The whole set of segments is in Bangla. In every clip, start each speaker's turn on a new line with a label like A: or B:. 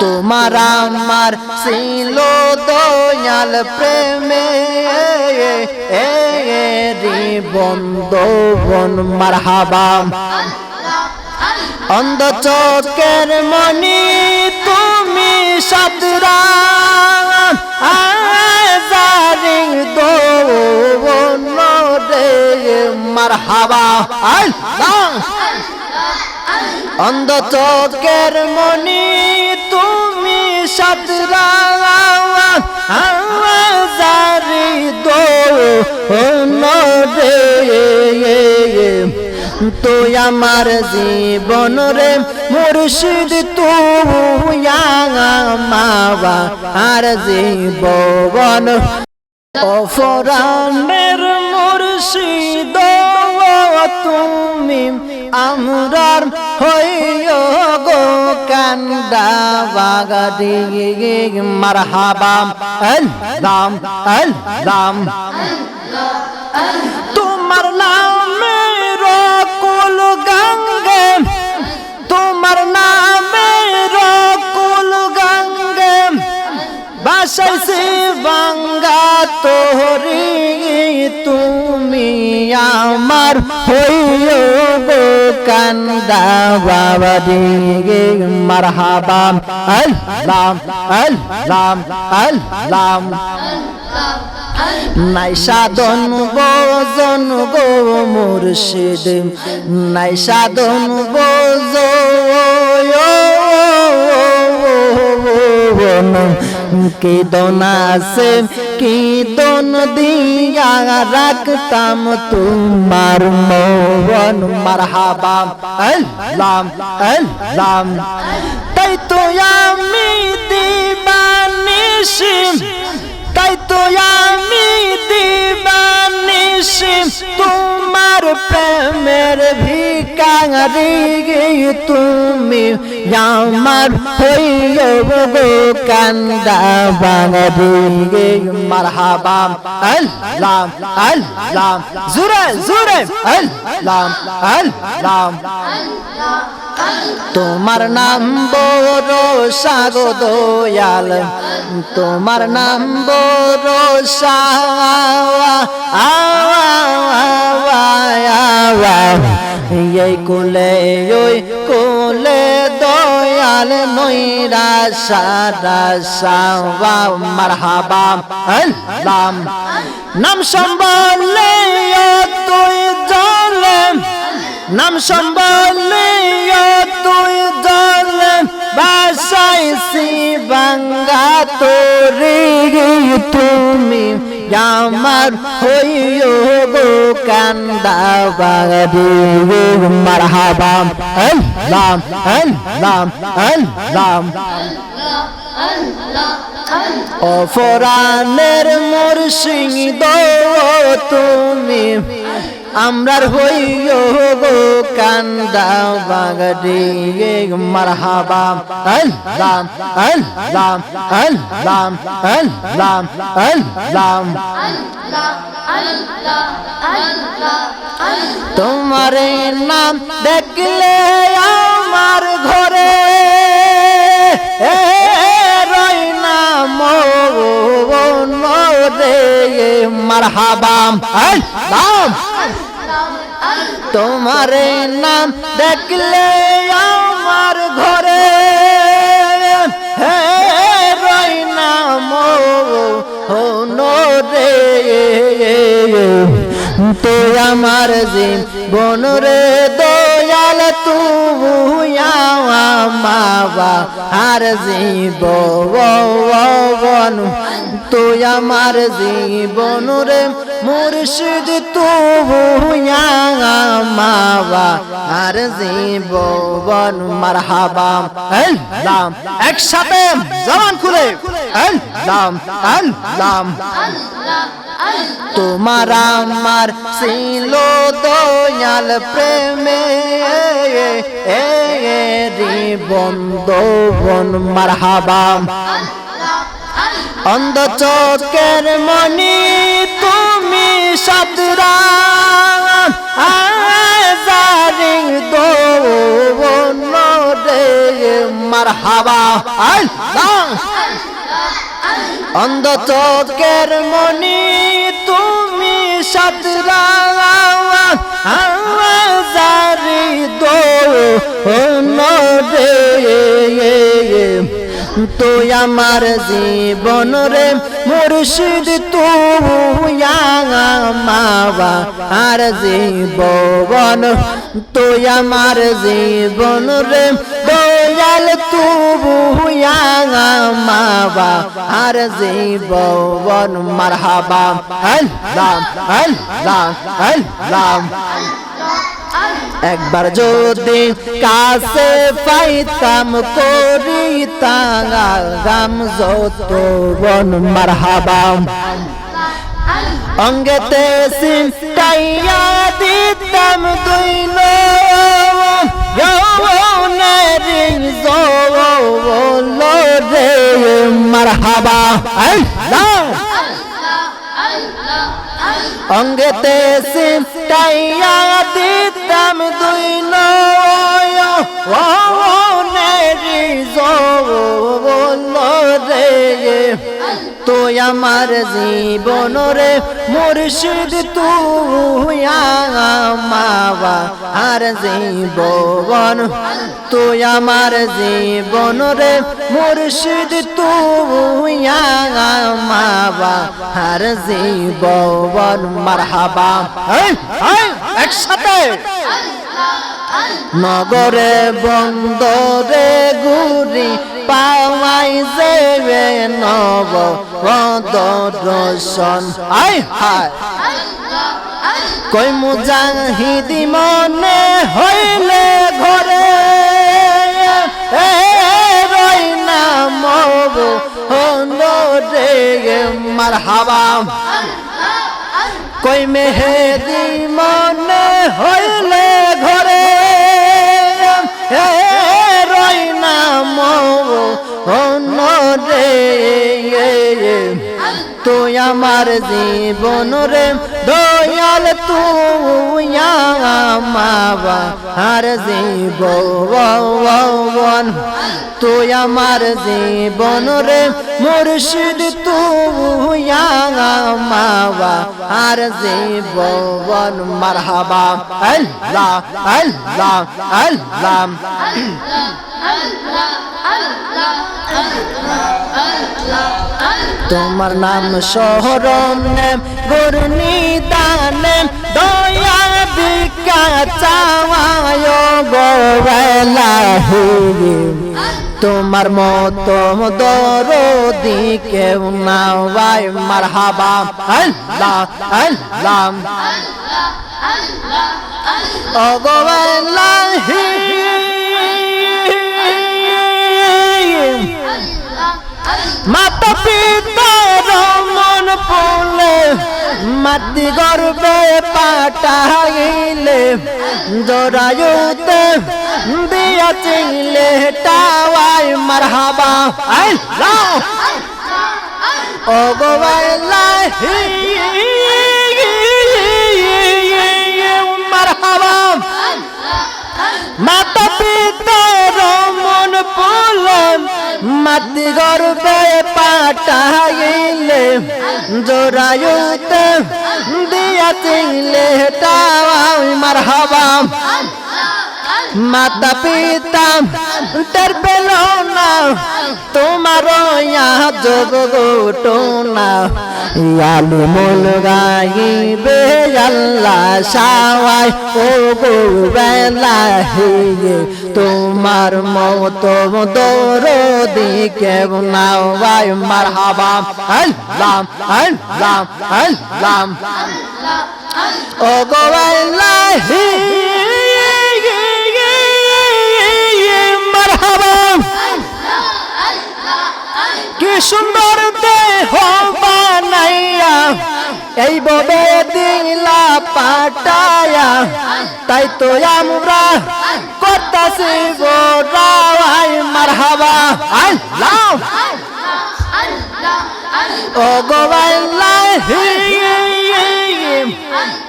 A: তোমার আমার ছিল দয়াল প্রেমে। বন্ধন মারহাবা। অন্ধ চোখের মনি তুমি সতরা। জারি দো রে, মারহাবা। আল্লাহ অন্ধ চোখের মনি সতরা জারি দো রে তুই আমার জীবন রে মুর্শিদ তুই মাবা আর জীবন অফরানের মুর্শিদ তুমি আমরার হইয় গো। কান্দা বাগাদি মারহাবাম আল্লাম আল্লাম তোমার নামে রকুল গঙ্গে তোমার নামে রকুল গঙ্গে বাসাইছি বাঙ্গা তোহরি তুমি আমার হইও গো কান্দা বাবা দিগে মারহাবাম আল্লাম আল্লাম আল্লাম নাই সাধন বোজন গো মুর্শিদ নাই সাধন বোজ কি আছে কি দন দিয়া রাখতাম তোমার মন মারহাবাম আল্লাম আল্লাম তাই তো আমি দিবানিসিম তাই তো আমি দিবানিসি তোমার প্রেমের ভিকারি তুমি আমার হইও গো কান্দা বাঙারি মারহাবাম আল্লাহ আল্লাহ জুরে জুরে আল্লাহ আল্লাহ তোমার নাম বড় সাগো দয়াল, তোমার নাম বড় এই কুলে, ওই কুলে দয়াল নইরা সারা সাওয়া, মারহাবা আল্লাহ নাম সম্বলে তুই জলে নাম সম্বলে তুই জলে বাসাইছি বাঙ্গা তোরে তুমি। আমার হইও গো কান্দা বাগদি মারহাবা। আল্লাহ আল্লাহ আল্লাহ। অফরানের মুর্শিদ তুমি আমরার হইও গো কান্দা বাগদি মারহাবা। আল্লাহ আল্লাহ আল্লাহ আল্লাহ আল্লাহ তোমার নাম দেখলে মারহাবাম আল্লাহ তোমার নাম দেখলে আমার ঘরে নাম তো আমার জীবন রে দয়াল তুই মাবা আর জীবন তুই আমার জীবন রে মুর্শিদ তুই মাবা আর জীবন মারহাবাম আল্লাহ একসাথে জবান খুলে। আল্লাহ আল্লাহ তোমার আমার ছিল দয়াল প্রেমে। রে বন্ধন মারহাবাম অন্ধ চোখের মনি তুমি সতরা। মারহাবা। অন্ধ চোখের মনি তুমি সাতরা। তুই আমার জীবন রে মুর্শিদ তুই মাবা আর জীবন তুই আমার জীবন রে দয়াল তুই মাবা, আর জীবন মারহাবা। আল্লাহ আল্লাহ আল্লাহ একবার যদি কাছে পাইতাম করি গাম যত বন মারহাবাম অঙ্গেতে সিমটাইয়া দিতাম দুই রে মারহাবা। অঙ্গেতে সিমটাইয়া দিতাম দুই নেরি রে তুই আমার জীবন রে মুর্শিদ, তুই মাবা আর জীবন। তুই আমার জীবন রে মুর্শিদ, তুই মাবা আর জীবন। মারহাবা। একসাথে। নগরে বন্দরে গুরি পাওয়াই যাবে নব দর্শন আই হায়। কই মুজাহিদি মনে হইলে ঘরে রই না মব রে মার হাবা কই মেহেদি মনে হইলে ঘরে রই না রে তুই আমার জীবন রে দয়াল তুই মাবা আর জীবন তুই আমার জীবন রে মুর্শিদ মাবা জীবন মারহাবা। আল্লাহ আল্লাহ আল্লাহ। তোমার নাম শহরম গুরনি দানে দয়া বিকা তোমার মতো দরদি কেউ নাওয়াই মারহাবা। আল্লাহ আল্লাহ। মাতা পিতার মন পুলে মাতি গর্বে পাটাইলে জরায়ুতে দিয়া চিলে টাওয়াই মারহাবা আল্লাহ ও গোবাইলাহি মারহাবা। মাতা পিতার মন পুলন মাতি গর্বে পাটাইলে জোরায়ুতে দিয়া চিলে টাওয়াই মারহাবা মাতা পিতা টের পেল না তোমার যোগ গোটো না ইয়ালু মল গাইবে, আল্লাহ সাওয়াই ও গো বেলা হে তোমার মতো দৌর দিকে নাও ভাই, মারহাবা, আল্লাহ আল্লাহ আল্লাহ। ও গো আল্লাহ মারহাবা। কি এই ববে দিলা পাটায়া, তাই তো আমরা করতাছি গোরাই মারহাবা। আল্লাহ। ও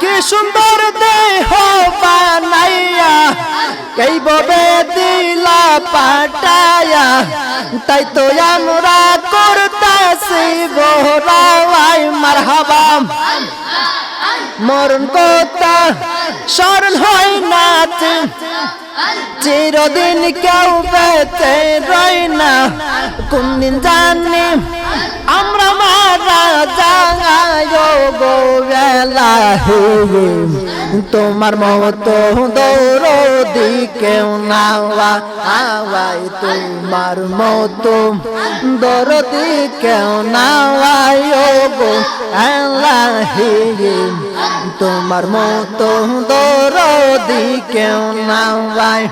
A: কি সুন্দর দেহ বানাইয়া, এই ববে দিলা পাটায়া, তাই তো আমরা করতাছি গোরাওয়াই মারহাবা। মরণ কথা স্মরণ হয় না চিরদিন কেউ বেঁচে রয় না। কোনদিন জানি আমরা মারা যাই গো বেলা তোমার মতো দৌড় দিকেও নাওয়া আওয়াই, তোমার মতো দৌড় দিকেও নাওয়াই গো আল্লাহ হে তোমার মতো দৌড় দিকেও নাওয়াই।